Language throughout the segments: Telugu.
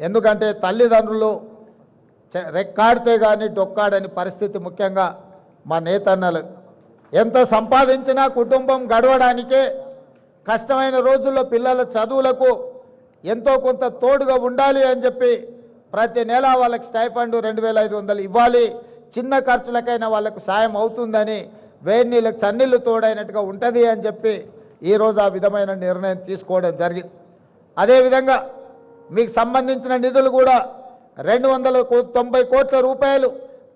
ఎందుకంటే తల్లిదండ్రులు చె- రెక్కాడితే కానీ డొక్కాడని పరిస్థితి ముఖ్యంగా మా నేతన్నలు. ఎంత సంపాదించినా కుటుంబం గడవడానికే కష్టమైన రోజుల్లో పిల్లల చదువులకు ఎంతో కొంత తోడుగా ఉండాలి అని చెప్పి ప్రతి నెల వాళ్ళకి స్టైఫండ్ రెండు వేల ఐదు వందలు ఇవ్వాలి. చిన్న ఖర్చులకైనా వాళ్ళకు సాయం అవుతుందని వేడి నీళ్ళకి చన్నీళ్ళు తోడైనట్టుగా ఉంటుంది అని చెప్పి ఈరోజు ఆ విధమైన నిర్ణయం తీసుకోవడం జరిగింది అదేవిధంగా మీకు సంబంధించిన నిధులు కూడా రెండు వందల తొంభై కోట్ల రూపాయలు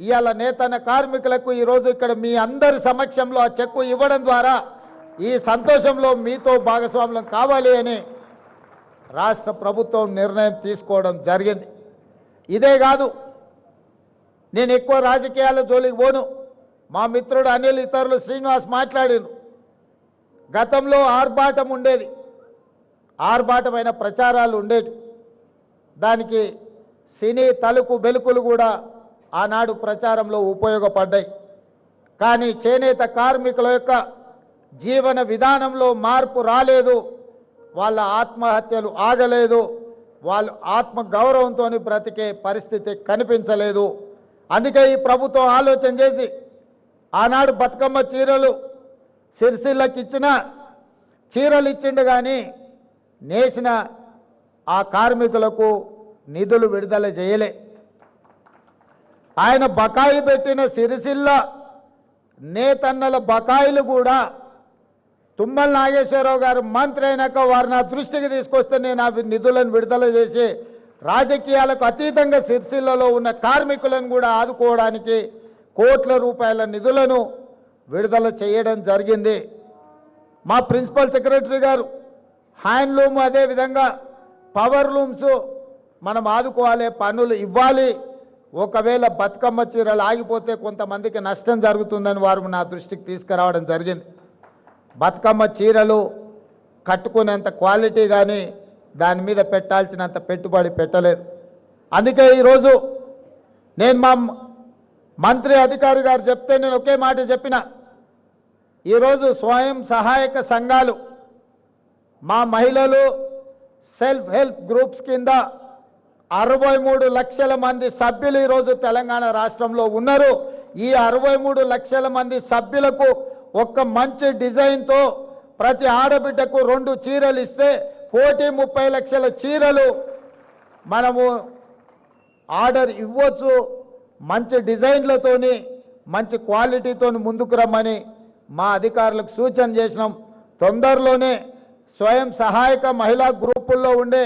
ఇవాళ నేతన్న కార్మికులకు ఈరోజు ఇక్కడ మీ అందరి సమక్షంలో ఆ చెక్కు ఇవ్వడం ద్వారా ఈ సంతోషంలో మీతో భాగస్వాములం కావాలి అని రాష్ట్ర ప్రభుత్వం నిర్ణయం తీసుకోవడం జరిగింది. ఇదే కాదు నేను ఎక్కువ రాజకీయాల జోలికి పోను. మా మిత్రుడు అనిల్ ఇతరులు శ్రీనివాస్ మాట్లాడారు. గతంలో ఆర్భాటం ఉండేది. ఆర్భాటమైన ప్రచారాలు ఉండేవి. దానికి సినీ తలుకు బెలుకులు కూడా ఆనాడు ప్రచారంలో ఉపయోగపడ్డాయి. కానీ చేనేత కార్మికుల యొక్క జీవన విధానంలో మార్పు రాలేదు. వాళ్ళ ఆత్మహత్యలు ఆగలేదు. వాళ్ళు ఆత్మ గౌరవంతో బ్రతికే పరిస్థితి కనిపించలేదు. అందుకే ఈ ప్రభుత్వం ఆలోచన చేసి ఆనాడు బతుకమ్మ చీరలు సిరిసిల్లకి ఇచ్చిన చీరలు ఇచ్చిండు కానీ నేసిన ఆ కార్మికులకు నిధులు విడుదల చేయలే. ఆయన బకాయి పెట్టిన సిరిసిల్ల నేతన్నల బకాయిలు కూడా తుమ్మల నాగేశ్వరరావు గారు మంత్రి అయినాక వారు నా దృష్టికి తీసుకొస్తే నేను అవి నిధులను విడుదల చేసి రాజకీయాలకు అతీతంగా సిరిసిల్లలో ఉన్న కార్మికులను కూడా ఆదుకోవడానికి కోట్ల రూపాయల నిధులను విడుదల చేయడం జరిగింది. మా ప్రిన్సిపల్ సెక్రటరీ గారు హ్యాండ్లూమ్ అదేవిధంగా పవర్ లూమ్స్ మనం ఆదుకోవాలి పన్నులు ఇవ్వాలి. ఒకవేళ బతుకమ్మ చీరలు ఆగిపోతే కొంతమందికి నష్టం జరుగుతుందని వారు నా దృష్టికి తీసుకురావడం జరిగింది. బతుకమ్మ చీరలు కట్టుకునేంత క్వాలిటీ కానీ దాని మీద పెట్టాల్సినంత పెట్టుబడి పెట్టలేదు. అందుకే ఈరోజు నేను మా మంత్రి అధికారి గారు చెప్తే నేను ఒకే మాట చెప్పిన. ఈరోజు స్వయం సహాయక సంఘాలు మా మహిళలు సెల్ఫ్ హెల్ప్ గ్రూప్స్ కింద అరవై మూడు లక్షల మంది సభ్యులు ఈరోజు తెలంగాణ రాష్ట్రంలో ఉన్నారు. ఈ అరవై మూడు లక్షల మంది సభ్యులకు ఒక్క మంచి డిజైన్తో ప్రతి ఆడబిడ్డకు రెండు చీరలు ఇస్తే కోటి ముప్పై లక్షల చీరలు మనము ఆర్డర్ ఇవ్వచ్చు. మంచి డిజైన్లతోని మంచి క్వాలిటీతో ముందుకు రమ్మని మా అధికారులకు సూచన చేసినాం. తొందరలోనే స్వయం సహాయక మహిళా గ్రూపుల్లో ఉండే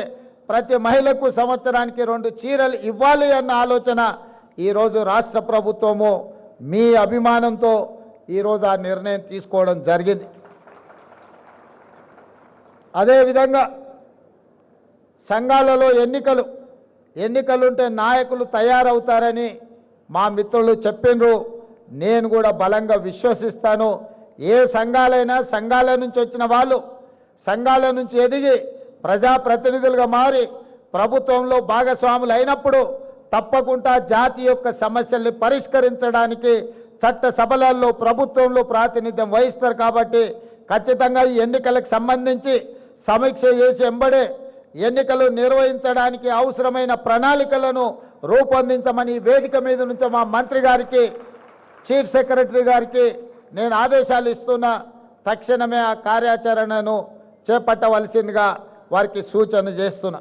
ప్రతి మహిళకు సంవత్సరానికి రెండు చీరలు ఇవ్వాలి అన్న ఆలోచన ఈరోజు రాష్ట్ర ప్రభుత్వము మీ అభిమానంతో ఈరోజు ఆ నిర్ణయం తీసుకోవడం జరిగింది. అదేవిధంగా సంఘాలలో ఎన్నికలు ఎన్నికలుంటే నాయకులు తయారవుతారని మా మిత్రులు చెప్పిండ్రు. నేను కూడా బలంగా విశ్వసిస్తాను. ఏ సంఘాలైనా సంఘాల నుంచి వచ్చిన వాళ్ళు సంఘాల నుంచి ఎదిగి ప్రజాప్రతినిధులుగా మారి ప్రభుత్వంలో భాగస్వాములు అయినప్పుడు తప్పకుండా జాతి యొక్క సమస్యల్ని పరిష్కరించడానికి చట్ట సభలలో ప్రభుత్వంలో ప్రాతినిధ్యం వహిస్తారు కాబట్టి ఖచ్చితంగా ఈ ఎన్నికలకు సంబంధించి సమీక్ష చేసి ఎంబడే ఎన్నికలు నిర్వహించడానికి అవసరమైన ప్రణాళికలను రూపొందించమని వేదిక మీద నుంచి మా మంత్రి గారికి చీఫ్ సెక్రటరీ గారికి నేను ఆదేశాలు ఇస్తున్నా. తక్షణమే ఆ కార్యాచరణను చేపట్టవలసిందిగా వారికి సూచన చేస్తున్నా.